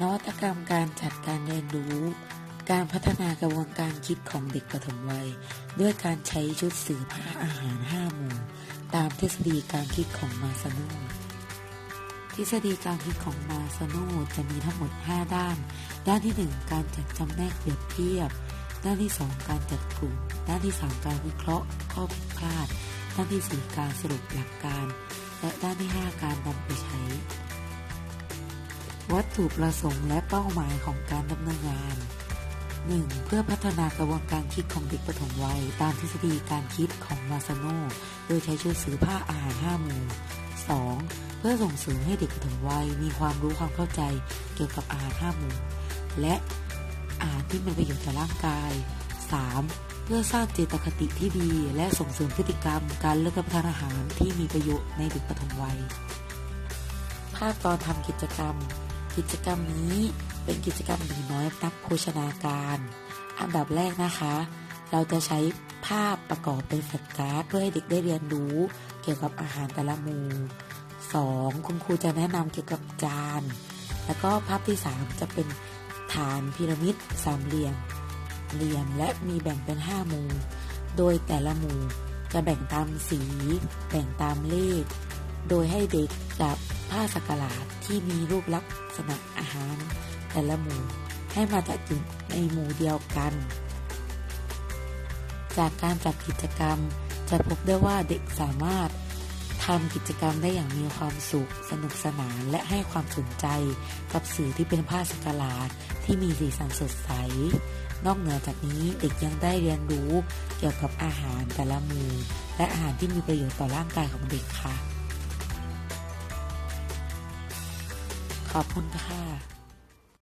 นวัตกรรมการจัดการเรียนรู้ การพัฒนากระบวนการคิดของเด็กปฐมวัย ด้วยการใช้ชุดสื่อผ้าอาหาร 5 หมู่ ตามทฤษฎีการคิดของมาซาโนทฤษฎีการคิดของมาซาโนจะมีทั้งหมด 5 ด้าน ด้านที่ 1 การจัดจำแนกเปรียบเทียบ ด้านที่ 2 การจัดกลุ่ม ด้านที่ 3 การวิเคราะห์ข้อผิดพลาด ด้านที่ 4 การสรุปหลักการ และด้านที่ 5 การนำไปใช้ วัตถุประสงค์และเป้าหมายของการดำเนินงาน 1. เพื่อพัฒนากระบวนการคิดของเด็กปฐมวัย ตามทฤษฎีการคิดของมาซาโนโดยใช้ชุดสื่อผ้าอาหาร5หมู่ 2. เพื่อส่งเสริมให้เด็กปฐมวัยมีความรู้ความเข้าใจเกี่ยวกับอาหาร5หมู่ และอาหารที่เป็นประโยชน์ต่อร่างกาย 3. เพื่อสร้างเจตคติที่ดี และส่งเสริมพฤติกรรม การเลือกรับประทานอาหารที่มีประโยชน์ในเด็กปฐมวัย ภาพตอนทำกิจกรรม กิจกรรมนี้เป็นกิจกรรมหนูน้อยนักโภชนาการ อันดับแรกนะคะ เราจะใช้ภาพประกอบเป็นแฟลชการ์ดเพื่อให้เด็กได้เรียนรู้เกี่ยวกับอาหารแต่ละหมู่ 2. คุณครูจะแนะนำเกี่ยวกับจาน แล้วก็ภาพที่ 3 จะเป็นฐานพีระมิดสามเหลี่ยม เหลี่ยมและมีแบ่งเป็น 5 หมู่ โดยแต่ละหมู่จะแบ่งตามสี แบ่งตามเลข โดยให้เด็กจับผ้าสักหลาดที่มีรูปลักษณะอาหาร แต่ละหมู่ให้มาจัดอยู่ในหมู่เดียวกัน จากการจัดกิจกรรมจะพบได้ว่าเด็กสามารถทำกิจกรรมได้อย่างมีความสุข สนุกสนานและให้ความสนใจกับสื่อที่เป็นผ้าสักหลาด ที่มีสีสันสดใส นอกเหนือจากนี้เด็กยังได้เรียนรู้เกี่ยวกับอาหารแต่ละมู่และอาหารที่มีประโยชน์ต่อร่างกายของเด็กค่ะ ขอบคุณค่ะ